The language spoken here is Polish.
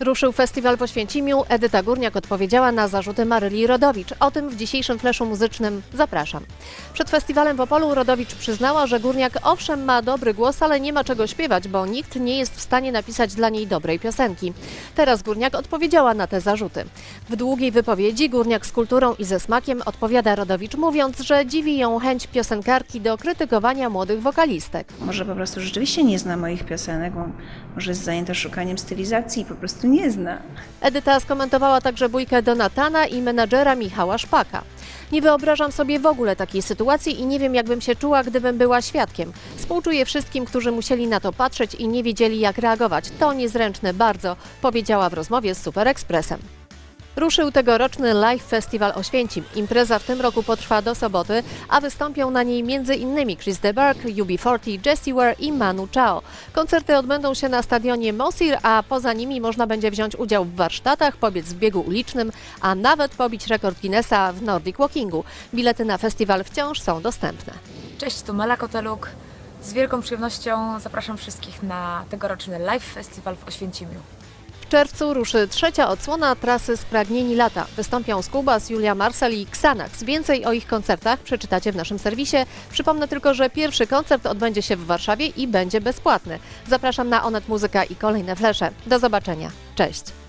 Ruszył festiwal w Oświęcimiu. Edyta Górniak odpowiedziała na zarzuty Maryli Rodowicz. O tym w dzisiejszym fleszu muzycznym zapraszam. Przed festiwalem w Opolu Rodowicz przyznała, że Górniak owszem ma dobry głos, ale nie ma czego śpiewać, bo nikt nie jest w stanie napisać dla niej dobrej piosenki. Teraz Górniak odpowiedziała na te zarzuty. W długiej wypowiedzi Górniak z kulturą i ze smakiem odpowiada Rodowicz, mówiąc, że dziwi ją chęć piosenkarki do krytykowania młodych wokalistek. Może po prostu rzeczywiście nie zna moich piosenek, może jest zajęta szukaniem stylizacji i po prostu nie zna. Edyta skomentowała także bójkę Donatana i menadżera Michała Szpaka. Nie wyobrażam sobie w ogóle takiej sytuacji i nie wiem, jakbym się czuła, gdybym była świadkiem. Współczuję wszystkim, którzy musieli na to patrzeć i nie wiedzieli, jak reagować. To niezręczne bardzo, powiedziała w rozmowie z Super Expressem. Ruszył tegoroczny Live Festival Oświęcim. Impreza w tym roku potrwa do soboty, a wystąpią na niej m.in. Chris DeBark, UB40, Jessie Ware i Manu Chao. Koncerty odbędą się na stadionie Mosir, a poza nimi można będzie wziąć udział w warsztatach, pobiec w biegu ulicznym, a nawet pobić rekord Guinnessa w Nordic Walkingu. Bilety na festiwal wciąż są dostępne. Cześć, tu Mela Koteluk. Z wielką przyjemnością zapraszam wszystkich na tegoroczny Live Festival w Oświęcimiu. Czerwcu ruszy trzecia odsłona trasy Spragnieni Lata. Wystąpią Skubas, Julia Marsel i Xanax. Więcej o ich koncertach przeczytacie w naszym serwisie. Przypomnę tylko, że pierwszy koncert odbędzie się w Warszawie i będzie bezpłatny. Zapraszam na Onet Muzyka i kolejne flesze. Do zobaczenia. Cześć!